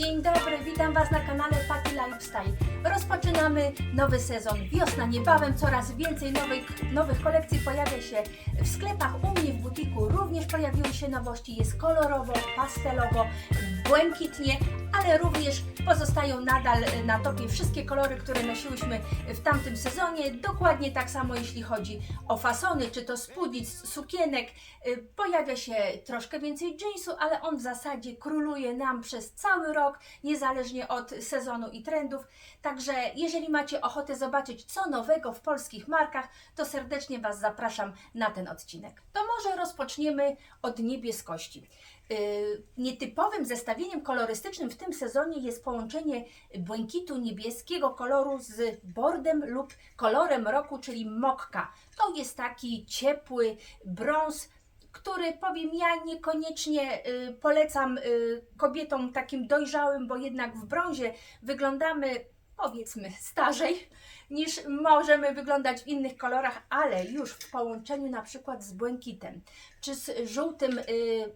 Dzień dobry, witam Was na kanale Patty Lifestyle. Rozpoczynamy nowy sezon. Wiosna niebawem, coraz więcej nowych, nowych kolekcji pojawia się w sklepach. U mnie w butiku również pojawiły się nowości. Jest kolorowo, pastelowo, błękitnie, ale również pozostają nadal na topie wszystkie kolory, które nosiłyśmy w tamtym sezonie. Dokładnie tak samo jeśli chodzi o fasony, czy to spódnic, sukienek. Y, Pojawia się troszkę więcej jeansu, ale on w zasadzie króluje nam przez cały rok, niezależnie od sezonu i trendów. Także jeżeli macie ochotę zobaczyć, co nowego w polskich markach, to serdecznie Was zapraszam na ten odcinek. To może rozpoczniemy od niebieskości. Yy, Nietypowym zestawieniem kolorystycznym w tym sezonie jest połączenie błękitu niebieskiego koloru z bordem lub kolorem roku, czyli mokka. To jest taki ciepły brąz, który powiem ja niekoniecznie y, polecam y, kobietom takim dojrzałym, bo jednak w brązie wyglądamy powiedzmy starzej niż możemy wyglądać w innych kolorach, ale już w połączeniu na przykład z błękitem. Czy z żółtym y,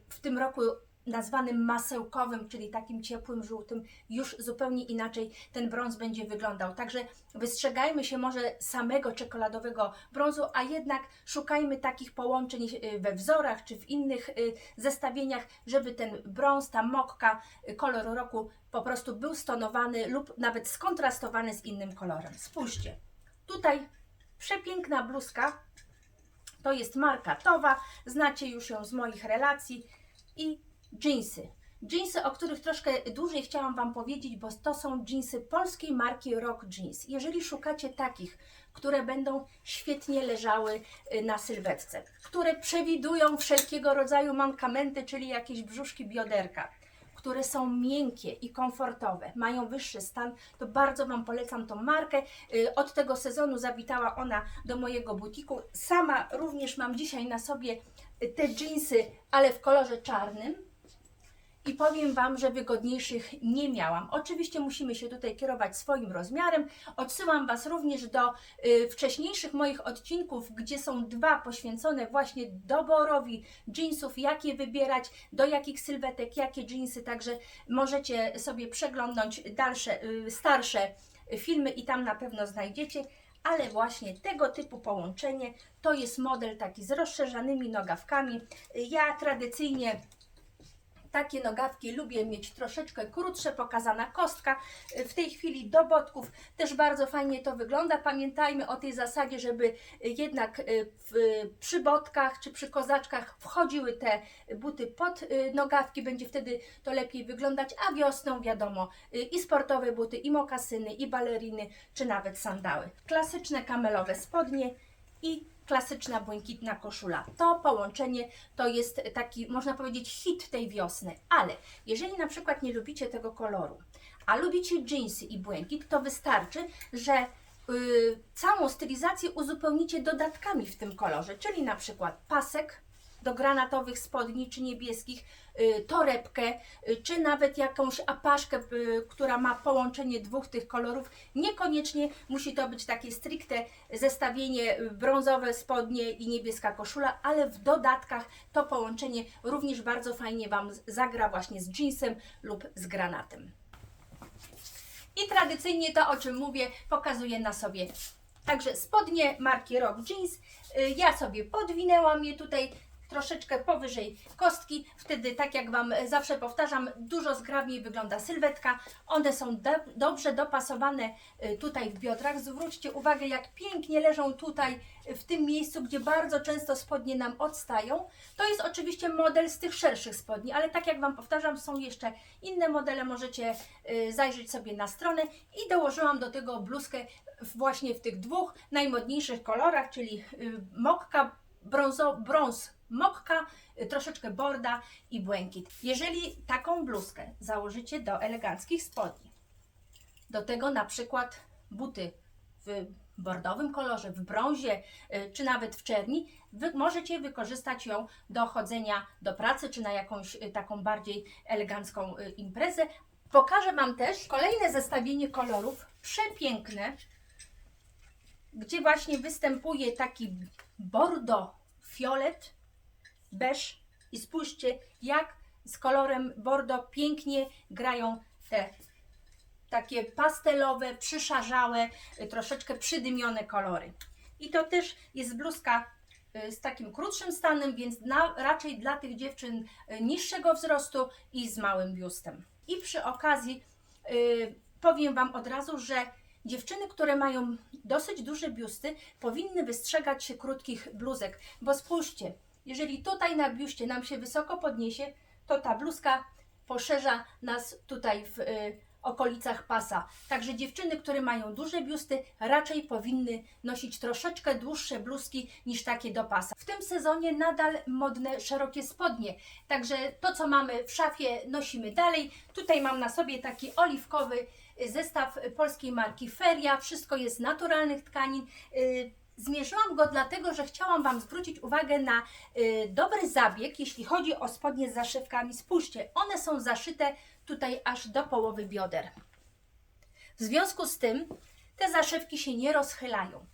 w tym roku nazwanym masełkowym, czyli takim ciepłym żółtym, już zupełnie inaczej ten brąz będzie wyglądał. Także wystrzegajmy się może samego czekoladowego brązu, a jednak szukajmy takich połączeń y, we wzorach czy w innych y, zestawieniach, żeby ten brąz, ta mokka, y, kolor roku po prostu był stonowany lub nawet skontrastowany z innym kolorem. Spójrzcie, tutaj przepiękna bluzka, to jest marka Towa, znacie już ją z moich relacji i jeansy. Jeansy, o których troszkę dłużej chciałam Wam powiedzieć, bo to są jeansy polskiej marki Rock Jeans. Jeżeli szukacie takich, które będą świetnie leżały y, na sylwetce, które przewidują wszelkiego rodzaju mankamenty, czyli jakieś brzuszki bioderka, które są miękkie i komfortowe, mają wyższy stan, to bardzo Wam polecam tą markę. Y, Od tego sezonu zawitała ona do mojego butiku. Sama również mam dzisiaj na sobie y, te jeansy, ale w kolorze czarnym. I powiem Wam, że wygodniejszych nie miałam. Oczywiście musimy się tutaj kierować swoim rozmiarem. Odsyłam Was również do y, wcześniejszych moich odcinków, gdzie są dwa poświęcone właśnie doborowi jeansów, jakie wybierać, do jakich sylwetek, jakie jeansy. Także możecie sobie przeglądnąć dalsze, y, starsze filmy i tam na pewno znajdziecie. Ale właśnie tego typu połączenie to jest model taki z rozszerzanymi nogawkami. Ja tradycyjnie takie nogawki lubię mieć troszeczkę krótsze, pokazana kostka. W tej chwili do botków też bardzo fajnie to wygląda. Pamiętajmy o tej zasadzie, żeby jednak y, w, przy botkach czy przy kozaczkach wchodziły te buty pod y, nogawki, będzie wtedy to lepiej wyglądać, a wiosną wiadomo y, i sportowe buty, i mokasyny, i baleriny, czy nawet sandały. Klasyczne kamelowe spodnie i klasyczna błękitna koszula. To połączenie to jest taki, można powiedzieć, hit tej wiosny. Ale jeżeli na przykład nie lubicie tego koloru, a lubicie jeansy i błękit, to wystarczy, że y, całą stylizację uzupełnicie dodatkami w tym kolorze, czyli na przykład pasek do granatowych spodni czy niebieskich, y, torebkę, y, czy nawet jakąś apaszkę, y, która ma połączenie dwóch tych kolorów. Niekoniecznie musi to być takie stricte zestawienie brązowe spodnie i niebieska koszula, ale w dodatkach to połączenie również bardzo fajnie Wam zagra właśnie z jeansem lub z granatem. I tradycyjnie to, o czym mówię, pokazuję na sobie. Także spodnie marki Rock Jeans. Ja sobie podwinęłam je tutaj troszeczkę powyżej kostki. Wtedy, tak jak Wam zawsze powtarzam, dużo zgrabniej wygląda sylwetka. One są do, dobrze dopasowane y, tutaj w biodrach. Zwróćcie uwagę, jak pięknie leżą tutaj w tym miejscu, gdzie bardzo często spodnie nam odstają. To jest oczywiście model z tych szerszych spodni, ale tak jak Wam powtarzam, są jeszcze inne modele. Możecie y, zajrzeć sobie na stronę i dołożyłam do tego bluzkę właśnie w tych dwóch najmodniejszych kolorach, czyli y, mokka, brązo, brąz, mokka, y, troszeczkę borda i błękit. Jeżeli taką bluzkę założycie do eleganckich spodni, do tego na przykład buty w bordowym kolorze, w brązie y, czy nawet w czerni, wy możecie wykorzystać ją do chodzenia do pracy czy na jakąś y, taką bardziej elegancką imprezę. Pokażę Wam też kolejne zestawienie kolorów, przepiękne, gdzie właśnie występuje taki bordo, fiolet, beż i spójrzcie jak z kolorem bordo pięknie grają te takie pastelowe, przyszarzałe, y, troszeczkę przydymione kolory. I to też jest bluzka y, z takim krótszym stanem, więc na, raczej dla tych dziewczyn y, niższego wzrostu i z małym biustem. I przy okazji y, powiem Wam od razu, że dziewczyny, które mają dosyć duże biusty, powinny wystrzegać się krótkich bluzek, bo spójrzcie, jeżeli tutaj na biuście nam się wysoko podniesie, to ta bluzka poszerza nas tutaj w y, okolicach pasa. Także dziewczyny, które mają duże biusty, raczej powinny nosić troszeczkę dłuższe bluzki niż takie do pasa. W tym sezonie nadal modne szerokie spodnie. Także to, co mamy w szafie, nosimy dalej. Tutaj mam na sobie taki oliwkowy y, zestaw polskiej marki Feria. Wszystko jest z naturalnych tkanin. Y, Zmierzyłam go dlatego, że chciałam Wam zwrócić uwagę na y, dobry zabieg, jeśli chodzi o spodnie z zaszywkami. Spójrzcie, one są zaszyte tutaj aż do połowy bioder. W związku z tym te zaszywki się nie rozchylają.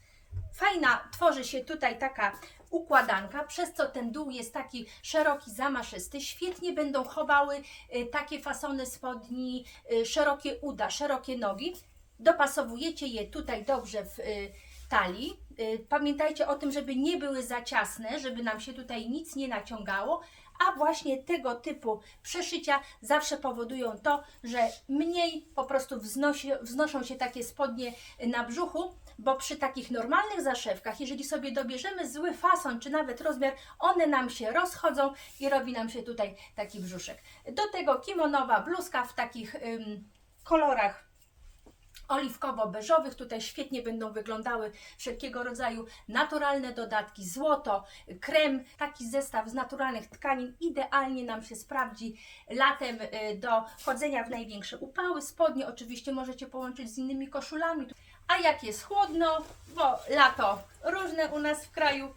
Fajna tworzy się tutaj taka układanka, przez co ten dół jest taki szeroki, zamaszysty. Świetnie będą chowały y, takie fasony spodni, y, szerokie uda, szerokie nogi. Dopasowujecie je tutaj dobrze w y, talii. Y, Pamiętajcie o tym, żeby nie były za ciasne, żeby nam się tutaj nic nie naciągało, a właśnie tego typu przeszycia zawsze powodują to, że mniej po prostu wznosi, wznoszą się takie spodnie na brzuchu, bo przy takich normalnych zaszewkach, jeżeli sobie dobierzemy zły fason czy nawet rozmiar, one nam się rozchodzą i robi nam się tutaj taki brzuszek. Do tego kimonowa bluzka w takich ym, kolorach oliwkowo-beżowych. Tutaj świetnie będą wyglądały wszelkiego rodzaju naturalne dodatki, złoto, krem, taki zestaw z naturalnych tkanin idealnie nam się sprawdzi latem y, do chodzenia w największe upały. Spodnie oczywiście możecie połączyć z innymi koszulami. A jak jest chłodno, bo lato różne u nas w kraju,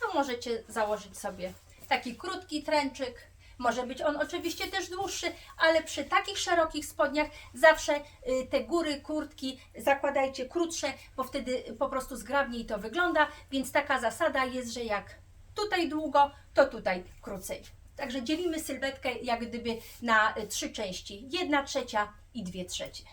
to możecie założyć sobie taki krótki trenczyk, może być on oczywiście też dłuższy, ale przy takich szerokich spodniach zawsze y, te góry kurtki zakładajcie krótsze, bo wtedy po prostu zgrabniej to wygląda. Więc taka zasada jest, że jak tutaj długo, to tutaj krócej. Także dzielimy sylwetkę jak gdyby na y, trzy części. Jedna trzecia i dwie trzecie.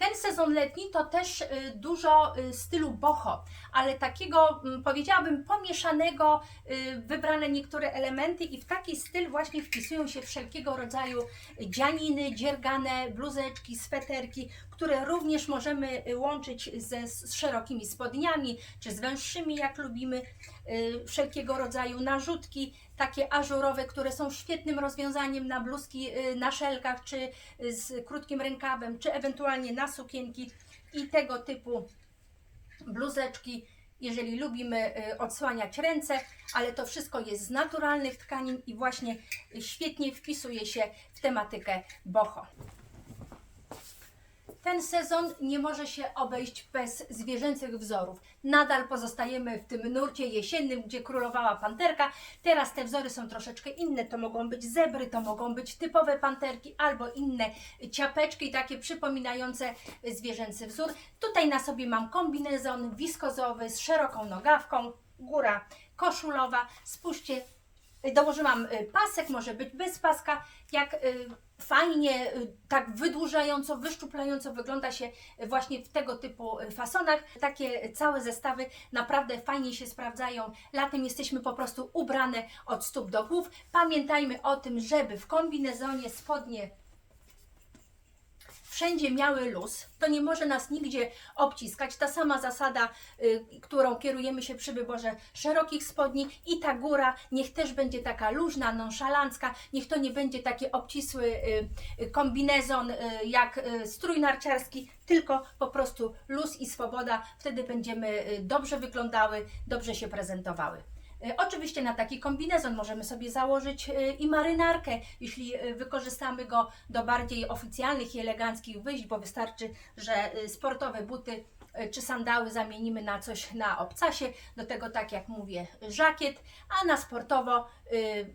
Ten sezon letni to też y, dużo y, stylu boho, ale takiego mm, powiedziałabym pomieszanego, y, wybrane niektóre elementy i w taki styl właśnie wpisują się wszelkiego rodzaju dzianiny, dziergane, bluzeczki, sweterki, które również możemy y, łączyć ze z szerokimi spodniami, czy z węższymi, jak lubimy, y, wszelkiego rodzaju narzutki, takie ażurowe, które są świetnym rozwiązaniem na bluzki y, na szelkach, czy z krótkim rękawem, czy ewentualnie na sukienki i tego typu bluzeczki, jeżeli lubimy odsłaniać ręce, ale to wszystko jest z naturalnych tkanin i właśnie świetnie wpisuje się w tematykę boho. Ten sezon nie może się obejść bez zwierzęcych wzorów. Nadal pozostajemy w tym nurcie jesiennym, gdzie królowała panterka. Teraz te wzory są troszeczkę inne. To mogą być zebry, to mogą być typowe panterki albo inne ciapeczki, takie przypominające zwierzęcy wzór. Tutaj na sobie mam kombinezon wiskozowy z szeroką nogawką, góra koszulowa. Spójrzcie, Dołożyłam y, pasek, może być bez paska. Jak y, fajnie, y, tak wydłużająco, wyszczuplająco wygląda się właśnie w tego typu y, fasonach. Takie całe zestawy naprawdę fajnie się sprawdzają. Latem jesteśmy po prostu ubrane od stóp do głów. Pamiętajmy o tym, żeby w kombinezonie spodnie wszędzie miały luz, to nie może nas nigdzie obciskać. Ta sama zasada, y, którą kierujemy się przy wyborze szerokich spodni i ta góra niech też będzie taka luźna, nonszalancka, niech to nie będzie taki obcisły y, y, kombinezon y, jak y, strój narciarski, tylko po prostu luz i swoboda. Wtedy będziemy y, dobrze wyglądały, dobrze się prezentowały. E, Oczywiście na taki kombinezon możemy sobie założyć e, i marynarkę, jeśli e, wykorzystamy go do bardziej oficjalnych i eleganckich wyjść, bo wystarczy, że sportowe buty czy sandały zamienimy na coś na obcasie, do tego tak jak mówię żakiet, a na sportowo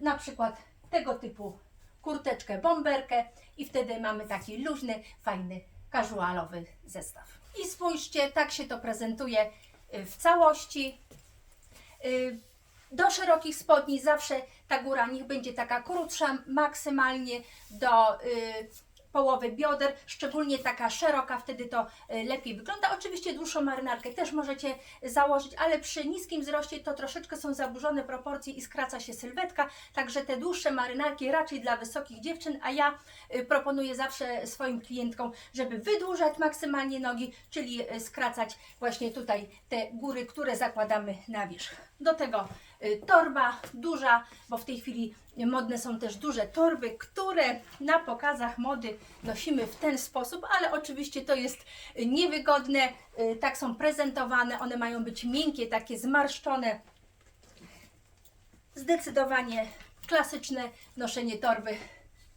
na przykład tego typu kurteczkę, bomberkę i wtedy mamy taki luźny, fajny, casualowy zestaw. I spójrzcie, tak się to prezentuje w całości. Do szerokich spodni zawsze ta góra niech będzie taka krótsza, maksymalnie do y, połowy bioder, szczególnie taka szeroka, wtedy to y, lepiej wygląda. Oczywiście dłuższą marynarkę też możecie założyć, ale przy niskim wzroście to troszeczkę są zaburzone proporcje i skraca się sylwetka, także te dłuższe marynarki raczej dla wysokich dziewczyn, a ja y, proponuję zawsze swoim klientkom, żeby wydłużać maksymalnie nogi, czyli y, skracać właśnie tutaj te góry, które zakładamy na wierzch. Do tego torba duża, bo w tej chwili modne są też duże torby, które na pokazach mody nosimy w ten sposób, ale oczywiście to jest y, niewygodne, y, tak są prezentowane, one mają być miękkie, takie zmarszczone. Zdecydowanie klasyczne noszenie torby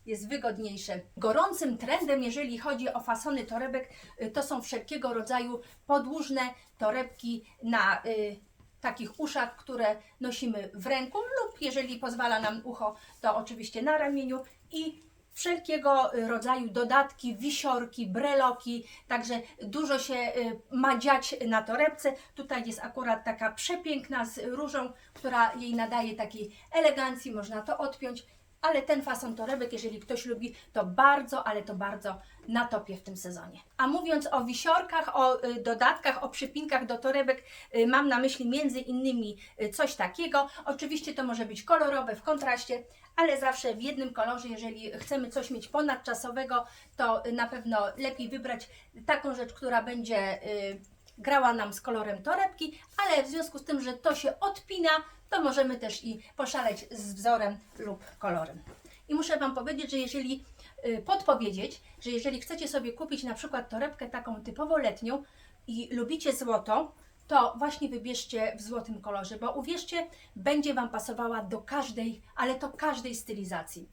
jest wygodniejsze. Gorącym trendem, jeżeli chodzi o fasony torebek, y, to są wszelkiego rodzaju podłużne torebki na y, takich uszach, które nosimy w ręku lub jeżeli pozwala nam ucho, to oczywiście na ramieniu i wszelkiego y, rodzaju dodatki, wisiorki, breloki, także dużo się y, ma dziać na torebce. Tutaj jest akurat taka przepiękna z różą, która jej nadaje takiej elegancji, można to odpiąć, ale ten fason torebek, jeżeli ktoś lubi, to bardzo, ale to bardzo na topie w tym sezonie. A mówiąc o wisiorkach, o y, dodatkach, o przypinkach do torebek, y, mam na myśli między innymi y, coś takiego. Oczywiście to może być kolorowe w kontraście, ale zawsze w jednym kolorze, jeżeli chcemy coś mieć ponadczasowego, to na pewno lepiej wybrać taką rzecz, która będzie grała nam z kolorem torebki, ale w związku z tym, że to się odpina, to możemy też i poszaleć z wzorem lub kolorem. I muszę Wam powiedzieć, że jeżeli y, podpowiedzieć, że jeżeli chcecie sobie kupić na przykład torebkę taką typowo letnią i lubicie złoto, to właśnie wybierzcie w złotym kolorze, bo uwierzcie, będzie Wam pasowała do każdej, ale to każdej stylizacji.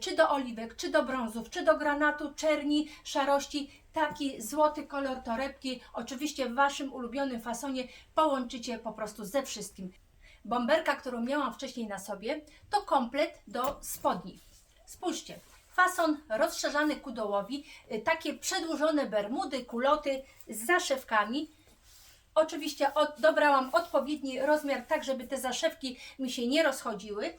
Czy do oliwek, czy do brązów, czy do granatu, czerni, szarości, taki złoty kolor torebki, oczywiście w Waszym ulubionym fasonie połączycie po prostu ze wszystkim. Bomberka, którą miałam wcześniej na sobie, to komplet do spodni. Spójrzcie, fason rozszerzany ku dołowi, y, takie przedłużone bermudy, kuloty z zaszewkami. Oczywiście od, dobrałam odpowiedni rozmiar, tak żeby te zaszewki mi się nie rozchodziły.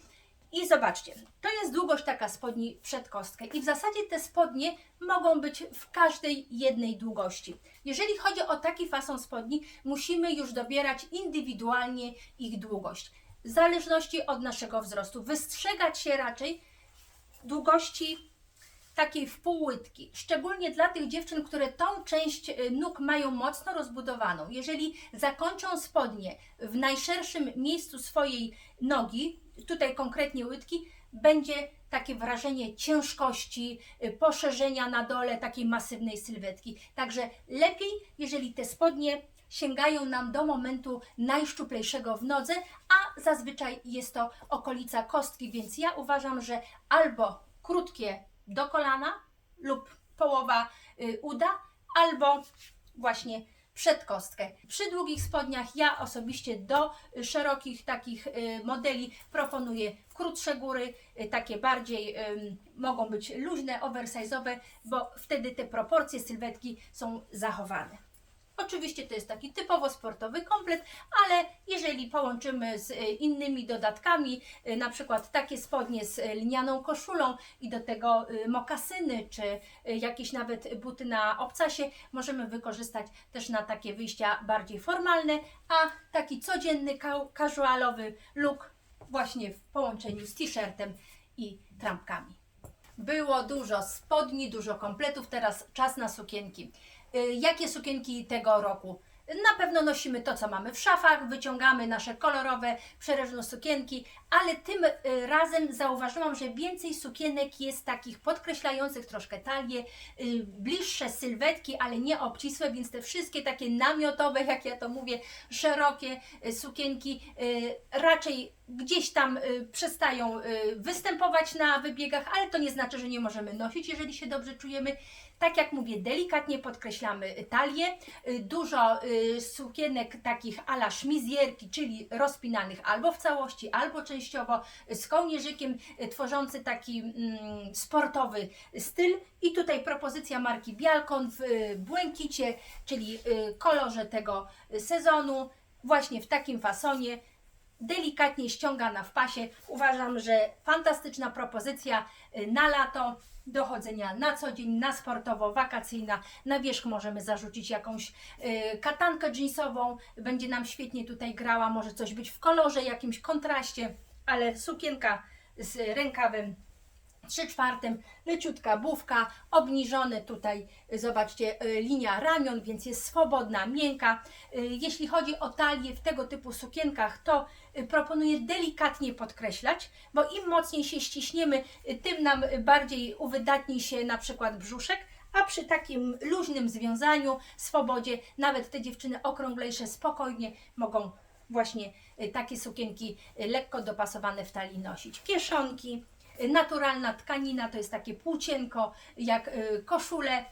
I zobaczcie, to jest długość taka spodni przed kostkę i w zasadzie te spodnie mogą być w każdej jednej długości. Jeżeli chodzi o taki fason spodni, musimy już dobierać indywidualnie ich długość. W zależności od naszego wzrostu. Wystrzegać się raczej długości takiej wpółłytki, szczególnie dla tych dziewczyn, które tą część y, nóg mają mocno rozbudowaną. Jeżeli zakończą spodnie w najszerszym miejscu swojej nogi, tutaj konkretnie łydki, będzie takie wrażenie ciężkości, y, poszerzenia na dole takiej masywnej sylwetki. Także lepiej, jeżeli te spodnie sięgają nam do momentu najszczuplejszego w nodze, a zazwyczaj jest to okolica kostki, więc ja uważam, że albo krótkie do kolana lub połowa y, uda, albo właśnie przed kostkę. Przy długich spodniach ja osobiście do szerokich takich y, modeli proponuję krótsze góry, y, takie bardziej mogą być luźne, oversize'owe, bo wtedy te proporcje sylwetki są zachowane. Oczywiście to jest taki typowo sportowy komplet, ale jeżeli połączymy z y, innymi dodatkami, y, na przykład takie spodnie z y, lnianą koszulą i do tego mokasyny, czy jakieś nawet buty na obcasie, możemy wykorzystać też na takie wyjścia bardziej formalne, a taki codzienny, casualowy look właśnie w połączeniu z t-shirtem i trampkami. Było dużo spodni, dużo kompletów, teraz czas na sukienki. Y, Jakie sukienki tego roku? Na pewno nosimy to, co mamy w szafach, wyciągamy nasze kolorowe, przerężne sukienki, ale tym y, razem zauważyłam, że więcej sukienek jest takich podkreślających troszkę talię, y, bliższe sylwetki, ale nie obcisłe, więc te wszystkie takie namiotowe, jak ja to mówię, szerokie y, sukienki raczej gdzieś tam przestają występować na wybiegach, ale to nie znaczy, że nie możemy nosić, jeżeli się dobrze czujemy. Tak jak mówię, delikatnie podkreślamy talię, y, dużo y, sukienek takich ala szmizjerki, czyli rozpinanych albo w całości, albo częściowo, y, z kołnierzykiem, tworzący taki mm, sportowy styl. I tutaj propozycja marki Bialkon w błękicie, czyli kolorze tego sezonu, właśnie w takim fasonie delikatnie ściągana w pasie. Uważam, że fantastyczna propozycja na lato do chodzenia na co dzień, na sportowo, wakacyjna. Na wierzch możemy zarzucić jakąś y, katankę jeansową, będzie nam świetnie tutaj grała, może coś być w kolorze, jakimś kontraście, ale sukienka z rękawem 3 czwartym, leciutka bufka, obniżony tutaj, y, zobaczcie, y, linia ramion, więc jest swobodna, miękka. Y, Jeśli chodzi o talię w tego typu sukienkach, to proponuję delikatnie podkreślać, bo im mocniej się ściśniemy, tym nam bardziej uwydatni się na przykład brzuszek, a przy takim luźnym związaniu, swobodzie, nawet te dziewczyny okrąglejsze spokojnie mogą właśnie takie sukienki lekko dopasowane w talii nosić. Kieszonki, naturalna tkanina, to jest takie płócienko, jak y, koszule.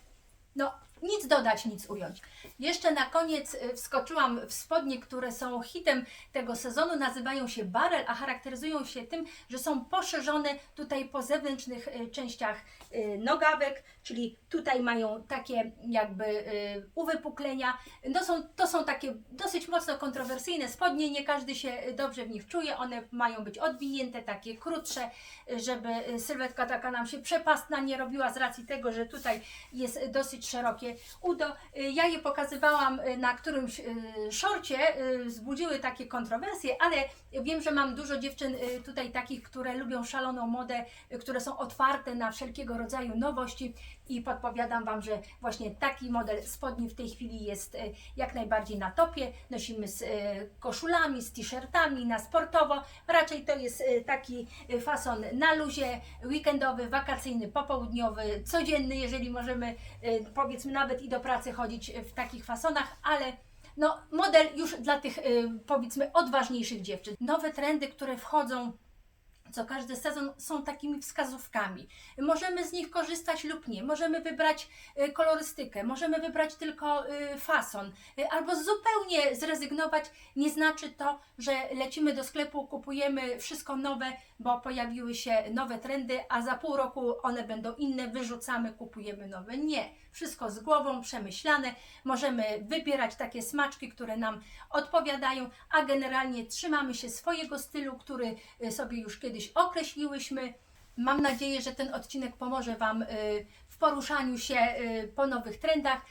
No, nic dodać, nic ująć. Jeszcze na koniec y, wskoczyłam w spodnie, które są hitem tego sezonu. Nazywają się barel, a charakteryzują się tym, że są poszerzone tutaj po zewnętrznych y, częściach y, nogawek, czyli tutaj mają takie jakby uwypuklenia. No są, to są takie dosyć mocno kontrowersyjne spodnie, nie każdy się dobrze w nich czuje. One mają być odwinięte, takie krótsze, żeby sylwetka taka nam się przepastna nie robiła z racji tego, że tutaj jest dosyć szerokie udo. Y, Ja je pokazywałam y, na którymś y, szorcie, y, wzbudziły takie kontrowersje, ale wiem, że mam dużo dziewczyn tutaj takich, które lubią szaloną modę, które są otwarte na wszelkiego rodzaju nowości i podpowiadam Wam, że właśnie taki model spodni w tej chwili jest y, jak najbardziej na topie. Nosimy z y, koszulami, z t-shirtami, na sportowo. Raczej to jest y, taki fason na luzie, weekendowy, wakacyjny, popołudniowy, codzienny, jeżeli możemy powiedzmy nawet i do pracy chodzić w takich fasonach, ale no, model już dla tych powiedzmy odważniejszych dziewczyn. Nowe trendy, które wchodzą co każdy sezon są takimi wskazówkami. Możemy z nich korzystać lub nie. Możemy wybrać y, kolorystykę, możemy wybrać tylko y, fason, y, albo zupełnie zrezygnować. Nie znaczy to, że lecimy do sklepu, kupujemy wszystko nowe, bo pojawiły się nowe trendy, a za pół roku one będą inne, wyrzucamy, kupujemy nowe. Nie. Wszystko z głową, przemyślane. Możemy wybierać takie smaczki, które nam odpowiadają, a generalnie trzymamy się swojego stylu, który y, sobie już kiedyś określiłyśmy. Mam nadzieję, że ten odcinek pomoże Wam y, poruszaniu się y, po nowych trendach.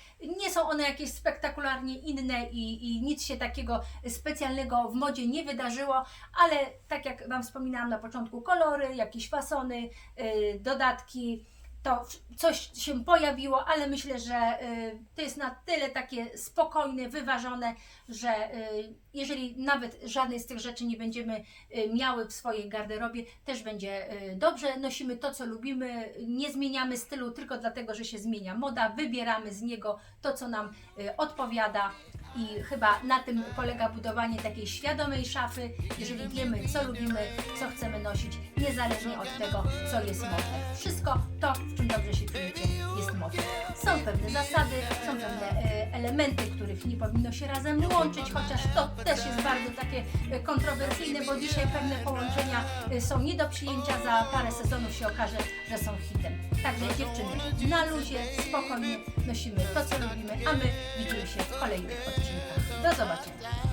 Nie są one jakieś spektakularnie inne i, i nic się takiego specjalnego w modzie nie wydarzyło, ale tak jak Wam wspominałam na początku, kolory, jakieś fasony, y, dodatki, to coś się pojawiło, ale myślę, że y, to jest na tyle takie spokojne, wyważone, że y, jeżeli nawet żadnej z tych rzeczy nie będziemy y, miały w swojej garderobie, też będzie dobrze. Nosimy to, co lubimy, nie zmieniamy stylu tylko dlatego, że się zmienia moda, wybieramy z niego to, co nam odpowiada. I chyba na tym polega budowanie takiej świadomej szafy, jeżeli wiemy, co lubimy, co chcemy nosić, niezależnie od tego, co jest modne. Wszystko to, w czym dobrze się czujecie, jest modne. Są pewne zasady, są pewne e, elementy, których nie powinno się razem łączyć, chociaż to też jest bardzo takie e, kontrowersyjne, bo dzisiaj pewne połączenia e, są nie do przyjęcia, za parę sezonów się okaże, że są hitem. Także dziewczyny, na luzie, spokojnie nosimy to, co lubimy, a my widzimy się w kolejnych odcinkach. Do zobaczenia.